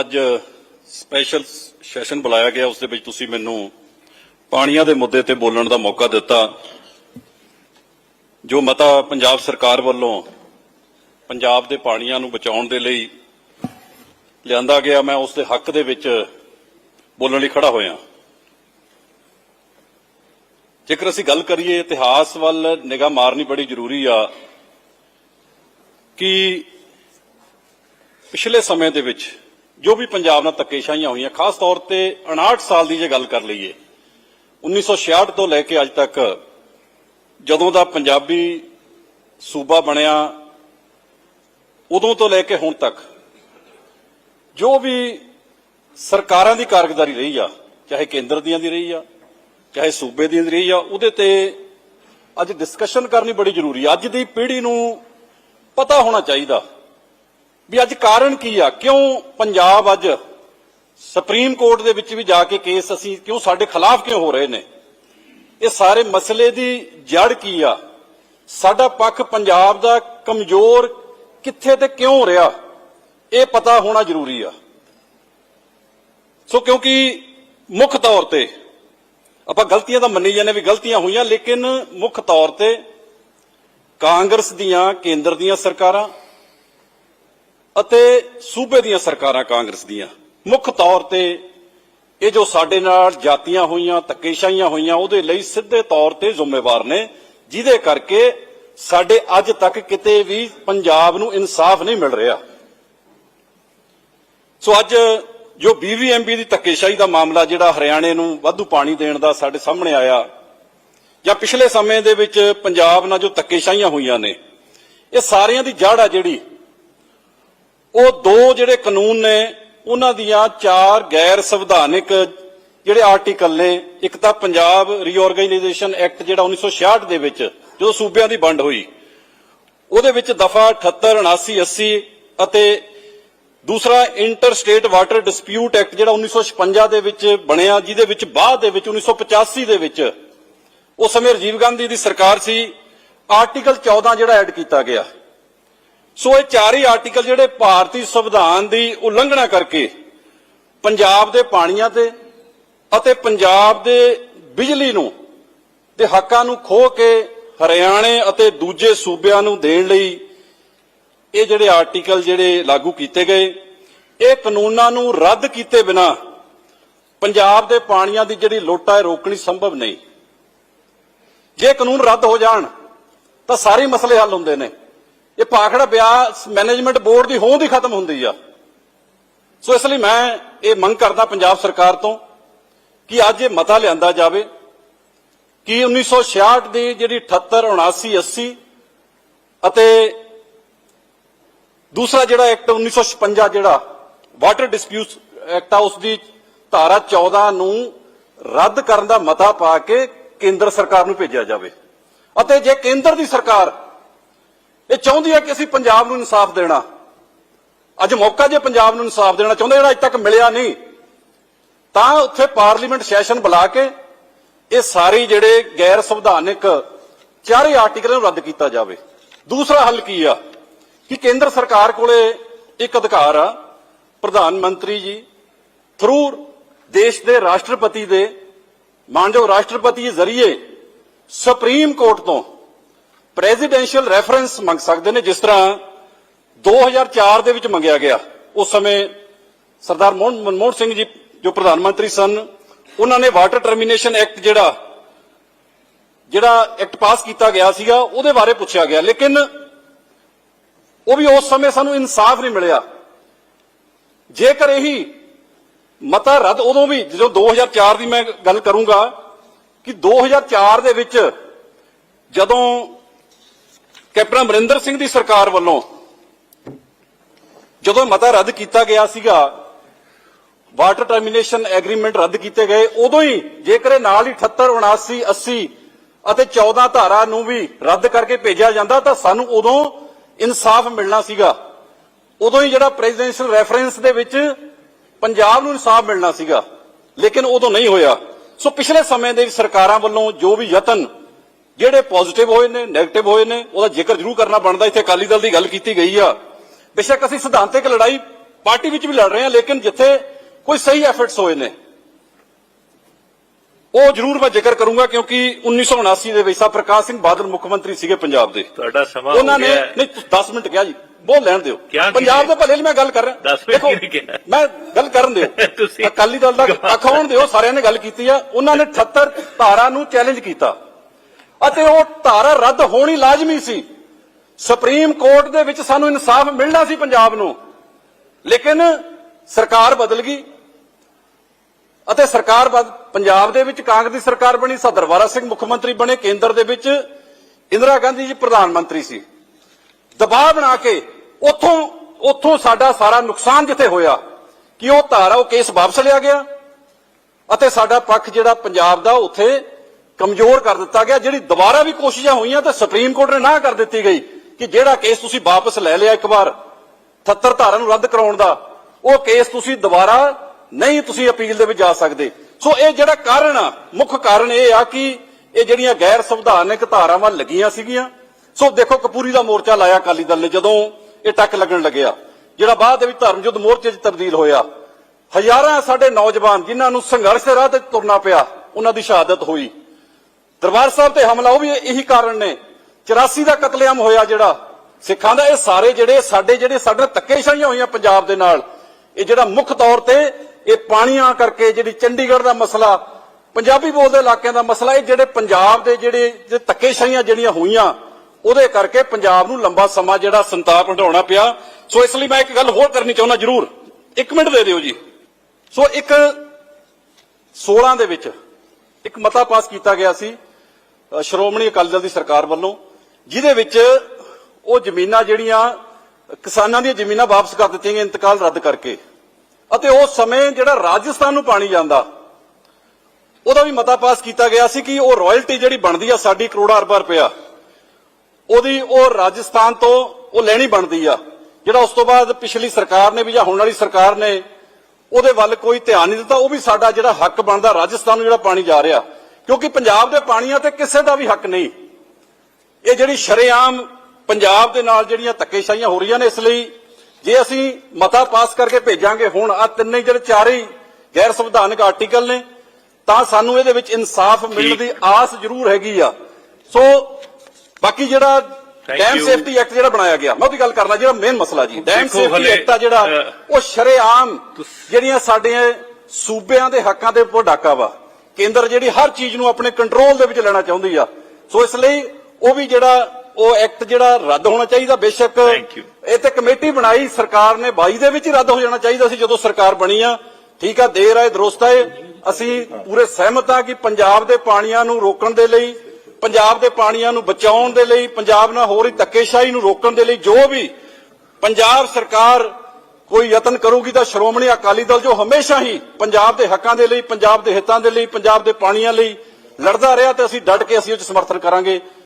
ਅੱਜ special session ਬੁਲਾਇਆ ਗਿਆ, ਉਸ ਦੇ ਵਿੱਚ ਤੁਸੀਂ ਮੈਨੂੰ ਪਾਣੀਆਂ ਦੇ ਮੁੱਦੇ ਤੇ ਬੋਲਣ ਦਾ ਮੌਕਾ ਦਿੱਤਾ, ਜੋ ਮਤਾ ਪੰਜਾਬ ਸਰਕਾਰ ਵੱਲੋਂ ਪੰਜਾਬ ਦੇ ਪਾਣੀਆਂ ਨੂੰ ਬਚਾਉਣ ਦੇ ਲਈ ਲਿਆਂਦਾ ਗਿਆ, ਮੈਂ ਉਸ ਦੇ ਹੱਕ ਦੇ ਵਿੱਚ ਬੋਲਣ ਲਈ ਖੜਾ ਹੋਇਆ। ਜੇਕਰ ਅਸੀਂ ਗੱਲ ਕਰੀਏ ਇਤਿਹਾਸ ਵੱਲ, ਨਿਗਾਹ ਮਾਰਨੀ ਬੜੀ ਜ਼ਰੂਰੀ ਆ ਕਿ ਪਿਛਲੇ ਸਮੇਂ ਦੇ ਵਿੱਚ ਜੋ ਵੀ ਪੰਜਾਬ ਨਾਲ ਧੱਕੇਸ਼ਾਹੀਆਂ ਹੋਈਆਂ, ਖਾਸ ਤੌਰ ਤੇ 59 ਸਾਲ ਦੀ ਜੇ ਗੱਲ ਕਰ ਲਈਏ 1966 ਤੋਂ ਲੈ ਕੇ ਅੱਜ ਤੱਕ ਜਦੋਂ ਦਾ ਪੰਜਾਬੀ ਸੂਬਾ ਬਣਿਆ, ਉਦੋਂ ਤੋਂ ਲੈ ਕੇ ਹੁਣ ਤੱਕ, ਜੋ ਵੀ ਸਰਕਾਰਾਂ ਦੀ ਕਾਰਗੁਜ਼ਾਰੀ ਰਹੀ ਆ, ਚਾਹੇ ਕੇਂਦਰ ਦੀਆਂ ਦੀ ਰਹੀ ਆ, ਚਾਹੇ ਸੂਬੇ ਦੀਆਂ ਦੀ ਰਹੀ ਆ, ਉਹਦੇ ਤੇ ਅੱਜ ਡਿਸਕਸ਼ਨ ਕਰਨੀ ਬੜੀ ਜ਼ਰੂਰੀ ਆ। ਅੱਜ ਦੀ ਪੀੜ੍ਹੀ ਨੂੰ ਪਤਾ ਹੋਣਾ ਚਾਹੀਦਾ ਵੀ ਅੱਜ ਕਾਰਨ ਕੀ ਆ? ਕਿਉਂ ਪੰਜਾਬ ਅੱਜ ਸੁਪਰੀਮ ਕੋਰਟ ਦੇ ਵਿੱਚ ਵੀ ਜਾ ਕੇ ਕੇਸ ਅਸੀਂ ਕਿਉਂ ਸਾਡੇ ਖਿਲਾਫ ਕਿਉਂ ਹੋ ਰਹੇ ਨੇ? ਇਹ ਸਾਰੇ ਮਸਲੇ ਦੀ ਜੜ ਕੀ ਆ? ਸਾਡਾ ਪੱਖ ਪੰਜਾਬ ਦਾ ਕਮਜ਼ੋਰ ਕਿੱਥੇ ਤੇ ਕਿਉਂ ਹੋ ਰਿਹਾ? ਇਹ ਪਤਾ ਹੋਣਾ ਜ਼ਰੂਰੀ ਆ। ਸੋ ਕਿਉਂਕਿ ਮੁੱਖ ਤੌਰ ਤੇ ਆਪਾਂ ਗਲਤੀਆਂ ਤਾਂ ਮੰਨੀ ਜਾਂਦੇ ਵੀ ਗਲਤੀਆਂ ਹੋਈਆਂ, ਲੇਕਿਨ ਮੁੱਖ ਤੌਰ ਤੇ ਕਾਂਗਰਸ ਦੀਆਂ, ਕੇਂਦਰ ਦੀਆਂ ਸਰਕਾਰਾਂ ਅਤੇ ਸੂਬੇ ਦੀਆਂ ਸਰਕਾਰਾਂ ਕਾਂਗਰਸ ਦੀਆਂ। ਮੁੱਖ ਤੌਰ ਤੇ ਇਹ ਜੋ ਸਾਡੇ ਨਾਲ ਜਾਤੀਆਂ ਹੋਈਆਂ, ਧੱਕੇਸ਼ਾਹੀਆਂ ਹੋਈਆਂ, ਉਹਦੇ ਲਈ ਸਿੱਧੇ ਤੌਰ ਤੇ ਜ਼ਿੰਮੇਵਾਰ ਨੇ, ਜਿਹਦੇ ਕਰਕੇ ਸਾਡੇ ਅੱਜ ਤੱਕ ਕਿਤੇ ਵੀ ਪੰਜਾਬ ਨੂੰ ਇਨਸਾਫ ਨਹੀਂ ਮਿਲ ਰਿਹਾ। ਸੋ ਅੱਜ ਜੋ ਬੀਵੀਐਮਬੀ ਦੀ ਧੱਕੇਸ਼ਾਹੀ ਦਾ ਮਾਮਲਾ ਜਿਹੜਾ ਹਰਿਆਣੇ ਨੂੰ ਵਾਧੂ ਪਾਣੀ ਦੇਣ ਦਾ ਸਾਡੇ ਸਾਹਮਣੇ ਆਇਆ, ਜਾਂ ਪਿਛਲੇ ਸਮੇਂ ਦੇ ਵਿੱਚ ਪੰਜਾਬ ਨਾਲ ਜੋ ਧੱਕੇਸ਼ਾਹੀਆਂ ਹੋਈਆਂ ਨੇ, ਇਹ ਸਾਰਿਆਂ ਦੀ ਜੜ ਆ ਜਿਹੜੀ। ਉਹ ਦੋ ਜਿਹੜੇ ਕਾਨੂੰਨ ਨੇ, ਉਹਨਾਂ ਦੀਆਂ ਚਾਰ ਗੈਰ ਸੰਵਿਧਾਨਿਕ ਜਿਹੜੇ ਆਰਟੀਕਲ ਨੇ, ਇੱਕ ਤਾਂ ਪੰਜਾਬ ਰੀਆਰਗੇਨਾਈਜੇਸ਼ਨ ਐਕਟ ਜਿਹੜਾ 1966 ਦੇ ਵਿੱਚ, ਜਦੋਂ ਸੂਬਿਆਂ ਦੀ ਵੰਡ ਹੋਈ, ਉਹਦੇ ਵਿੱਚ ਦਫਾ 78 79 80 ਅਤੇ ਦੂਸਰਾ inter state water dispute act ਜਿਹੜਾ 1956 ਦੇ ਵਿੱਚ ਬਣਿਆ, ਜਿਹਦੇ ਵਿੱਚ ਬਾਅਦ ਦੇ ਵਿੱਚ 1985 ਦੇ ਵਿੱਚ ਉਸ ਸਮੇਂ ਰਾਜੀਵ ਗਾਂਧੀ ਦੀ ਸਰਕਾਰ ਸੀ ਆਰਟੀਕਲ 14 ਜਿਹੜਾ ਐਡ ਕੀਤਾ ਗਿਆ। ਸੋ ਇਹ ਚਾਰੇ ਆਰਟੀਕਲ ਜਿਹੜੇ ਭਾਰਤੀ ਸੰਵਿਧਾਨ ਦੀ ਉਲੰਘਣਾ ਕਰਕੇ ਪੰਜਾਬ ਦੇ ਪਾਣੀਆਂ ਤੇ ਅਤੇ ਪੰਜਾਬ ਦੇ ਬਿਜਲੀ ਨੂੰ ਦੇ ਹੱਕਾਂ ਨੂੰ ਖੋਹ ਕੇ ਹਰਿਆਣੇ ਅਤੇ ਦੂਜੇ ਸੂਬਿਆਂ ਨੂੰ ਦੇਣ ਲਈ ਇਹ ਜਿਹੜੇ ਆਰਟੀਕਲ ਜਿਹੜੇ ਲਾਗੂ ਕੀਤੇ ਗਏ, ਇਹ ਕਾਨੂੰਨਾਂ ਨੂੰ ਰੱਦ ਕੀਤੇ ਬਿਨਾ ਪੰਜਾਬ ਦੇ ਪਾਣੀਆਂ ਦੀ ਜਿਹੜੀ ਲੁੱਟ ਹੈ ਰੋਕਣੀ ਸੰਭਵ ਨਹੀਂ। ਜੇ ਕਾਨੂੰਨ ਰੱਦ ਹੋ ਜਾਣ, ਤਾਂ ਸਾਰੇ ਮਸਲੇ ਹੱਲ ਹੁੰਦੇ ਨੇ। ਇਹ ਪਾਖੜਾ ਬਿਆਸ ਮੈਨੇਜਮੈਂਟ ਬੋਰਡ ਦੀ ਹੋਂਦ ਹੀ ਖਤਮ ਹੁੰਦੀ ਆ। ਸੋ ਇਸ ਲਈ ਮੈਂ ਇਹ ਮੰਗ ਕਰਦਾ ਪੰਜਾਬ ਸਰਕਾਰ ਤੋਂ ਕਿ ਅੱਜ ਇਹ ਮਤਾ ਲਿਆਂਦਾ ਜਾਵੇ ਕਿ 1966 ਦੀ ਜਿਹੜੀ 78 79 80 ਅਤੇ ਦੂਸਰਾ ਜਿਹੜਾ ਐਕਟ 1956 ਜਿਹੜਾ ਵਾਟਰ ਡਿਸਪਿਊਟ ਐਕਟ ਆ, ਉਸ ਦੀ ਧਾਰਾ 14 ਨੂੰ ਰੱਦ ਕਰਨ ਦਾ ਮਤਾ ਪਾ ਕੇ ਕੇਂਦਰ ਸਰਕਾਰ ਨੂੰ ਭੇਜਿਆ ਜਾਵੇ। ਅਤੇ ਜੇ ਕੇਂਦਰ ਦੀ ਸਰਕਾਰ ਇਹ ਚਾਹੁੰਦੀ ਹੈ ਕਿ ਅਸੀਂ ਪੰਜਾਬ ਨੂੰ ਇਨਸਾਫ ਦੇਣਾ। ਅੱਜ ਮੌਕਾ ਜੇ ਪੰਜਾਬ ਨੂੰ ਇਨਸਾਫ ਦੇਣਾ ਚਾਹੁੰਦੇ ਜਿਹੜਾ ਅਜੇ ਤੱਕ ਮਿਲਿਆ ਨਹੀਂ, ਤਾਂ ਉੱਥੇ ਪਾਰਲੀਮੈਂਟ ਸੈਸ਼ਨ ਬੁਲਾ ਕੇ ਇਹ ਸਾਰੇ ਜਿਹੜੇ ਗੈਰ ਸੰਵਿਧਾਨਿਕ ਚਾਰੇ ਆਰਟੀਕਲ ਨੂੰ ਰੱਦ ਕੀਤਾ ਜਾਵੇ। ਦੂਸਰਾ ਹੱਲ ਕੀ ਆ? ਕਿ ਕੇਂਦਰ ਸਰਕਾਰ ਕੋਲੇ ਇੱਕ ਅਧਿਕਾਰ ਆ, ਪ੍ਰਧਾਨ ਮੰਤਰੀ ਜੀ, ਥਰੂ ਦੇਸ਼ ਦੇ ਰਾਸ਼ਟਰਪਤੀ ਦੇ, ਮਾਨਯੋਗ ਰਾਸ਼ਟਰਪਤੀ ਦੇ ਜ਼ਰੀਏ ਸੁਪਰੀਮ ਕੋਰਟ ਤੋਂ ਪ੍ਰੈਜ਼ੀਡੈਂਸ਼ੀਅਲ ਰੈਫਰੈਂਸ ਮੰਗ ਸਕਦੇ ਨੇ, ਜਿਸ ਤਰ੍ਹਾਂ 2004 ਦੇ ਵਿੱਚ ਮੰਗਿਆ ਗਿਆ। ਉਸ ਸਮੇਂ ਸਰਦਾਰ ਮੋਹਨ ਮਨਮੋਹਨ ਸਿੰਘ ਜੀ, ਜੋ ਪ੍ਰਧਾਨ ਮੰਤਰੀ ਸਨ, ਉਹਨਾਂ ਨੇ ਵਾਟਰ ਟਰਮੀਨੇਸ਼ਨ ਐਕਟ ਜਿਹੜਾ ਜਿਹੜਾ ਐਕਟ ਪਾਸ ਕੀਤਾ ਗਿਆ ਸੀਗਾ, ਉਹਦੇ ਬਾਰੇ ਪੁੱਛਿਆ ਗਿਆ। ਲੇਕਿਨ ਉਹ ਵੀ ਉਸ ਸਮੇਂ ਸਾਨੂੰ ਇਨਸਾਫ ਨਹੀਂ ਮਿਲਿਆ। ਜੇਕਰ ਇਹੀ ਮਤਾ ਰੱਦ, ਉਦੋਂ ਵੀ ਜਦੋਂ 2004 ਦੀ ਮੈਂ ਗੱਲ ਕਰੂੰਗਾ, ਕਿ 2004 ਦੇ ਵਿੱਚ ਜਦੋਂ ਕੈਪਟਨ ਅਮਰਿੰਦਰ ਸਿੰਘ ਦੀ ਸਰਕਾਰ ਵੱਲੋਂ ਜਦੋਂ ਮਤਾ ਰੱਦ ਕੀਤਾ ਗਿਆ ਸੀਗਾ, ਵਾਟਰ ਟਰਮੀਨੇਸ਼ਨ ਐਗਰੀਮੈਂਟ ਰੱਦ ਕੀਤੇ ਗਏ, ਉਦੋਂ ਹੀ ਜੇਕਰ ਇਹ ਨਾਲ ਹੀ 78 79 80 ਅਤੇ 14 ਧਾਰਾ ਨੂੰ ਵੀ ਰੱਦ ਕਰਕੇ ਭੇਜਿਆ ਜਾਂਦਾ, ਤਾਂ ਸਾਨੂੰ ਉਦੋਂ ਇਨਸਾਫ ਮਿਲਣਾ ਸੀਗਾ। ਉਦੋਂ ਹੀ ਜਿਹੜਾ ਪ੍ਰੈਜ਼ੀਡੈਂਸ਼ੀਅਲ ਰੈਫਰੈਂਸ ਦੇ ਵਿੱਚ ਪੰਜਾਬ ਨੂੰ ਇਨਸਾਫ ਮਿਲਣਾ ਸੀਗਾ, ਲੇਕਿਨ ਉਦੋਂ ਨਹੀਂ ਹੋਇਆ। ਸੋ ਪਿਛਲੇ ਸਮੇਂ ਦੇ ਸਰਕਾਰਾਂ ਵੱਲੋਂ ਜੋ ਵੀ ਯਤਨ ਜਿਹੜੇ ਪੋਜ਼ਿਟਿਵ ਹੋਏ ਨੇ 네ਗੇਟਿਵ ਹੋਏ ਨੇ ਉਹਦਾ ਜ਼ਿਕਰ ਜ਼ਰੂਰ ਕਰਨਾ ਬਣਦਾ। ਇੱਥੇ ਅਕਾਲੀ ਦਲ ਦੀ ਗੱਲ ਕੀਤੀ ਗਈ ਆ। ਬੇਸ਼ੱਕ ਅਸੀਂ ਸਿਧਾਂਤਕ ਲੜਾਈ ਪਾਰਟੀ ਵਿੱਚ ਵੀ ਲੜ ਰਹੇ ਹਾਂ ਲੇਕਿਨ ਜਿੱਥੇ ਕੋਈ ਸਹੀ ਐਫਰਟਸ ਹੋਏ ਨੇ ਉਹ ਜ਼ਰੂਰ ਮੈਂ ਜ਼ਿਕਰ ਕਰੂੰਗਾ ਕਿਉਂਕਿ 1979 ਦੇ ਵਿੱਚ ਸਾ ਪ੍ਰਕਾਸ਼ ਸਿੰਘ ਬਾਦਲ ਮੁੱਖ ਮੰਤਰੀ ਸੀਗੇ ਪੰਜਾਬ ਦੇ। ਤੁਹਾਡਾ ਸਮਾਂ ਉਹਨਾਂ ਨੇ। ਨਹੀਂ ਤੁਸੀਂ 10 ਮਿੰਟ ਕਿਹਾ ਜੀ ਬੋਲ ਲੈਣ ਦਿਓ। ਪੰਜਾਬ? ਦੇ ਭਲੇ ਲਈ ਮੈਂ ਗੱਲ ਕਰ ਰਿਹਾ। ਕਿਹਾ? ਮੈਂ ਗੱਲ ਕਰਨ ਦਿਓ। ਤੁਸੀਂ- ਅਕਾਲੀ ਦਲ ਦਾ ਅਖਾਉਣ ਦਿਓ ਸਾਰਿਆਂ ਨੇ ਗੱਲ ਕੀਤੀ ਆ। ਉਹਨਾਂ ਨੇ 78 ਧਾਰਾ ਨੂੰ ਚੈਲੰਜ ਕੀਤਾ। ਅਤੇ ਉਹ ਧਾਰਾ ਰੱਦ ਹੋਣੀ ਲਾਜ਼ਮੀ ਸੀ। ਸੁਪਰੀਮ ਕੋਰਟ ਦੇ ਵਿੱਚ ਸਾਨੂੰ ਇਨਸਾਫ ਮਿਲਣਾ ਸੀ ਪੰਜਾਬ ਨੂੰ। ਲੇਕਿਨ ਸਰਕਾਰ ਬਦਲ ਗਈ ਅਤੇ ਸਰਕਾਰ ਬਦ, ਪੰਜਾਬ ਦੇ ਵਿੱਚ ਕਾਂਗਰਸ ਦੀ ਸਰਕਾਰ ਬਣੀ ਸਰਦਾਰ ਸਿੰਘ ਮੁੱਖ ਮੰਤਰੀ ਬਣੇ, ਕੇਂਦਰ ਦੇ ਵਿੱਚ ਇੰਦਰਾ ਗਾਂਧੀ ਜੀ ਪ੍ਰਧਾਨ ਮੰਤਰੀ ਸੀ। ਦਬਾਅ ਬਣਾ ਕੇ ਉੱਥੋਂ ਉੱਥੋਂ ਸਾਡਾ ਸਾਰਾ ਨੁਕਸਾਨ ਜਿੱਥੇ ਹੋਇਆ, ਕਿ ਉਹ ਧਾਰਾ ਉਹ ਕੇਸ ਵਾਪਸ ਲਿਆ ਗਿਆ ਅਤੇ ਸਾਡਾ ਪੱਖ ਜਿਹੜਾ ਪੰਜਾਬ ਦਾ ਉੱਥੇ ਕਮਜ਼ੋਰ ਕਰ ਦਿੱਤਾ ਗਿਆ, ਜਿਹੜੀ ਦੁਬਾਰਾ ਵੀ ਕੋਸ਼ਿਸ਼ਾਂ ਹੋਈਆਂ ਤੇ ਸੁਪਰੀਮ ਕੋਰਟ ਨੇ ਨਾ ਕਰ ਦਿੱਤੀ ਗਈ ਕਿ ਜਿਹੜਾ ਕੇਸ ਤੁਸੀਂ ਵਾਪਸ ਲੈ ਲਿਆ ਇੱਕ ਵਾਰ 78 ਧਾਰਾ ਨੂੰ ਰੱਦ ਕਰਾਉਣ ਦਾ, ਉਹ ਕੇਸ ਤੁਸੀਂ ਦੁਬਾਰਾ ਨਹੀਂ ਤੁਸੀਂ ਅਪੀਲ ਦੇ ਵਿੱਚ ਜਾ ਸਕਦੇ। ਸੋ ਇਹ ਜਿਹੜਾ ਕਾਰਨ ਆ, ਮੁੱਖ ਕਾਰਨ ਇਹ ਆ ਕਿ ਇਹ ਜਿਹੜੀਆਂ ਗੈਰ ਸੰਵਿਧਾਨਕ ਧਾਰਾਵਾਂ ਲੱਗੀਆਂ ਸੀਗੀਆਂ। ਸੋ ਦੇਖੋ ਕਪੂਰੀ ਦਾ ਮੋਰਚਾ ਲਾਇਆ ਅਕਾਲੀ ਦਲ ਨੇ ਜਦੋਂ ਇਹ ਟੱਕ ਲੱਗਣ ਲੱਗਿਆ, ਜਿਹੜਾ ਬਾਅਦ ਦੇ ਵਿੱਚ ਧਰਮ ਯੁੱਧ ਮੋਰਚੇ 'ਚ ਤਬਦੀਲ ਹੋਇਆ। ਹਜ਼ਾਰਾਂ ਸਾਡੇ ਨੌਜਵਾਨ ਜਿਨ੍ਹਾਂ ਨੂੰ ਸੰਘਰਸ਼ ਦੇ ਰਾਹ ਤੇ ਤੁਰਨਾ ਪਿਆ, ਉਹਨਾਂ ਦੀ ਸ਼ਹਾਦਤ ਹੋਈ। ਦਰਬਾਰ ਸਾਹਿਬ ਤੇ ਹਮਲਾ, ਉਹ ਵੀ ਇਹੀ ਕਾਰਨ ਨੇ। 84 ਦਾ ਕਤਲੇਆਮ ਹੋਇਆ ਜਿਹੜਾ, ਸਿੱਖਾਂ ਦਾ ਇਹ ਸਾਰੇ ਜਿਹੜੇ, ਸਾਡੇ ਜਿਹੜੇ, ਸਾਡੇ ਨਾਲ ਧੱਕੇਸ਼ਾਹੀਆਂ ਹੋਈਆਂ ਪੰਜਾਬ ਦੇ ਨਾਲ, ਇਹ ਜਿਹੜਾ ਮੁੱਖ ਤੌਰ ਤੇ ਇਹ ਪਾਣੀਆਂ ਕਰਕੇ ਜਿਹੜੀ ਚੰਡੀਗੜ੍ਹ ਦਾ ਮਸਲਾ, ਪੰਜਾਬੀ ਬੋਲਦੇ ਇਲਾਕਿਆਂ ਦਾ ਮਸਲਾ, ਇਹ ਜਿਹੜੇ ਪੰਜਾਬ ਦੇ ਜਿਹੜੇ ਜੇ ਧੱਕੇਸ਼ਾਹੀਆਂ ਜਿਹੜੀਆਂ ਹੋਈਆਂ, ਉਹਦੇ ਕਰਕੇ ਪੰਜਾਬ ਨੂੰ ਲੰਬਾ ਸਮਾਂ ਜਿਹੜਾ ਸੰਤਾਪ ਹਟਾਉਣਾ ਪਿਆ। ਸੋ ਇਸ ਲਈ ਮੈਂ ਇੱਕ ਗੱਲ ਹੋਰ ਕਰਨੀ ਚਾਹੁੰਦਾ ਜ਼ਰੂਰ। ਇੱਕ ਮਿੰਟ ਦੇ ਦਿਓ ਜੀ। ਸੋ ਇੱਕ 16 ਦੇ ਵਿੱਚ ਇੱਕ ਮਤਾ ਪਾਸ ਕੀਤਾ ਗਿਆ ਸੀ। ਸ਼੍ਰੋਮਣੀ ਅਕਾਲੀ ਦਲ ਦੀ ਸਰਕਾਰ ਵੱਲੋਂ, ਜਿਹਦੇ ਵਿੱਚ ਉਹ ਜ਼ਮੀਨਾਂ ਜਿਹੜੀਆਂ, ਕਿਸਾਨਾਂ ਦੀਆਂ ਜ਼ਮੀਨਾਂ ਵਾਪਸ ਕਰ ਦਿੱਤੀਆਂ ਗਈਆਂ ਇੰਤਕਾਲ ਰੱਦ ਕਰਕੇ। ਅਤੇ ਉਸ ਸਮੇਂ ਜਿਹੜਾ ਰਾਜਸਥਾਨ ਨੂੰ ਪਾਣੀ ਜਾਂਦਾ, ਉਹਦਾ ਵੀ ਮਤਾ ਪਾਸ ਕੀਤਾ ਗਿਆ ਸੀ ਕਿ ਉਹ ਰਾਇਲਟੀ ਜਿਹੜੀ ਬਣਦੀ ਆ, ਸਾਡੀ ਕਰੋੜਾਂ ਅਰਬਾਂ ਰੁਪਇਆ, ਉਹਦੀ ਉਹ ਰਾਜਸਥਾਨ ਤੋਂ ਉਹ ਲੈਣੀ ਬਣਦੀ ਆ, ਜਿਹੜਾ ਉਸ ਤੋਂ ਬਾਅਦ ਪਿਛਲੀ ਸਰਕਾਰ ਨੇ ਵੀ ਜਾਂ ਹੁਣ ਵਾਲੀ ਸਰਕਾਰ ਨੇ, ਉਹਦੇ ਵੱਲ ਕੋਈ ਧਿਆਨ ਨਹੀਂ ਦਿੱਤਾ, ਉਹ ਵੀ ਸਾਡਾ ਜਿਹੜਾ ਹੱਕ ਬਣਦਾ ਰਾਜਸਥਾਨ ਨੂੰ ਜਿਹੜਾ ਪਾਣੀ ਜਾ ਰਿਹਾ। ਕਿਉਂਕਿ ਪੰਜਾਬ ਦੇ ਪਾਣੀਆਂ ਤੇ ਕਿਸੇ ਦਾ ਵੀ ਹੱਕ ਨਹੀਂ। ਇਹ ਜਿਹੜੀ ਸ਼ਰੇਆਮ ਪੰਜਾਬ ਦੇ ਨਾਲ ਜਿਹੜੀਆਂ ਧੱਕੇਸ਼ਾਹੀਆਂ ਹੋ ਰਹੀਆਂ ਨੇ ਇਸ ਲਈ ਜੇ ਅਸੀਂ ਮਤਾ ਪਾਸ ਕਰਕੇ ਭੇਜਾਂਗੇ ਹੁਣ ਆ ਤਿੰਨੇ ਜਿਹੜੇ ਚਾਰੇ ਹੀ ਗੈਰ ਸੰਵਿਧਾਨਕ ਆਰਟੀਕਲ ਨੇ ਤਾਂ ਸਾਨੂੰ ਇਹਦੇ ਵਿੱਚ ਇਨਸਾਫ ਮਿਲਣ ਦੀ ਆਸ ਜ਼ਰੂਰ ਹੈਗੀ ਆ। ਸੋ ਬਾਕੀ ਜਿਹੜਾ ਡੈਮ. ਸੇਫਟੀ ਐਕਟ ਜਿਹੜਾ ਬਣਾਇਆ ਗਿਆ ਮੈਂ ਉਹਦੀ ਗੱਲ ਕਰਨਾ ਜਿਹੜਾ ਮੇਨ ਮਸਲਾ ਜੀ ਡੈਮ ਸੇਫਟੀ ਐਕਟ ਆ ਜਿਹੜਾ ਉਹ ਸ਼ਰੇਆਮ ਜਿਹੜੀਆਂ ਸਾਡੇ ਸੂਬਿਆਂ ਦੇ ਹੱਕਾਂ ਦੇ ਉੱਪਰ ਡਾਕਾ ਵਾ। ਕੇਂਦਰ ਜਿਹੜੀ ਹਰ ਚੀਜ਼ ਨੂੰ ਆਪਣੇ ਕੰਟਰੋਲ ਦੇ ਵਿੱਚ ਲੈਣਾ ਚਾਹੁੰਦੀ ਆ। ਸੋ ਇਸ ਲਈ ਉਹ ਵੀ ਜਿਹੜਾ ਉਹ ਐਕਟ ਜਿਹੜਾ ਰੱਦ ਹੋਣਾ ਚਾਹੀਦਾ ਬੇਸ਼ੱਕ. ਇਹ ਤੇ ਕਮੇਟੀ ਬਣਾਈ ਸਰਕਾਰ ਨੇ 22 ਦੇ ਵਿੱਚ ਹੀ ਰੱਦ ਹੋ ਜਾਣਾ ਚਾਹੀਦਾ ਸੀ ਜਦੋਂ ਸਰਕਾਰ ਬਣੀ ਆ। ਠੀਕ ਆ ਦੇਰ ਆਏ ਦਰੁਸਤ ਆਏ। ਅਸੀਂ ਪੂਰੇ ਸਹਿਮਤ ਆ ਕਿ ਪੰਜਾਬ ਦੇ ਪਾਣੀਆਂ ਨੂੰ ਰੋਕਣ ਦੇ ਲਈ ਪੰਜਾਬ ਦੇ ਪਾਣੀਆਂ ਨੂੰ ਬਚਾਉਣ ਦੇ ਲਈ ਪੰਜਾਬ ਨਾਲ ਹੋ ਰਹੀ ਧੱਕੇਸ਼ਾਹੀ ਨੂੰ ਰੋਕਣ ਦੇ ਲਈ ਜੋ ਵੀ ਪੰਜਾਬ ਸਰਕਾਰ ਕੋਈ ਯਤਨ ਕਰੂਗੀ ਤਾਂ ਸ਼੍ਰੋਮਣੀ ਅਕਾਲੀ ਦਲ ਜੋ ਹਮੇਸ਼ਾ ਹੀ ਪੰਜਾਬ ਦੇ ਹੱਕਾਂ ਦੇ ਲਈ, ਪੰਜਾਬ ਦੇ ਹਿੱਤਾਂ ਦੇ ਲਈ, ਪੰਜਾਬ ਦੇ ਪਾਣੀਆਂ ਲਈ ਲੜਦਾ ਰਿਹਾ ਤੇ ਅਸੀਂ ਡਟ ਕੇ ਅਸੀਂ ਉਹ 'ਚ ਸਮਰਥਨ ਕਰਾਂਗੇ।